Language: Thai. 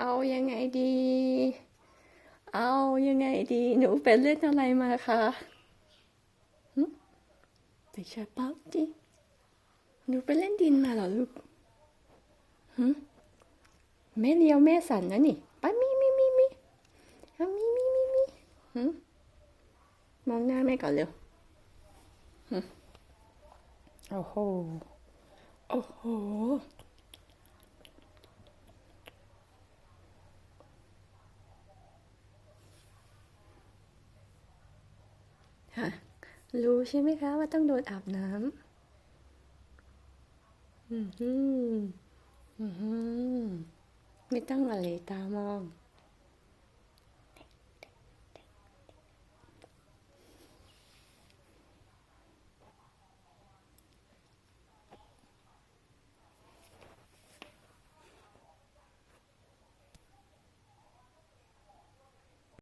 เอายังไงดี เอายังไงดี หนูไปเล่นอะไรมาคะหึไปใช่เป๊าจิหนูไปเล่นดินมาเหรอลูกหึแม่เลียวแม่สันนะนี่ไปมีมีมีมีเอามีมีมีมีหึมองหน้าแม่ก่อนเร็วหึโอ้โห โอ้โห รู้ใช่ไหมคะว่าต้องโดนอาบน้ำอือหืออือหือไม่ต้องอะไรตามอง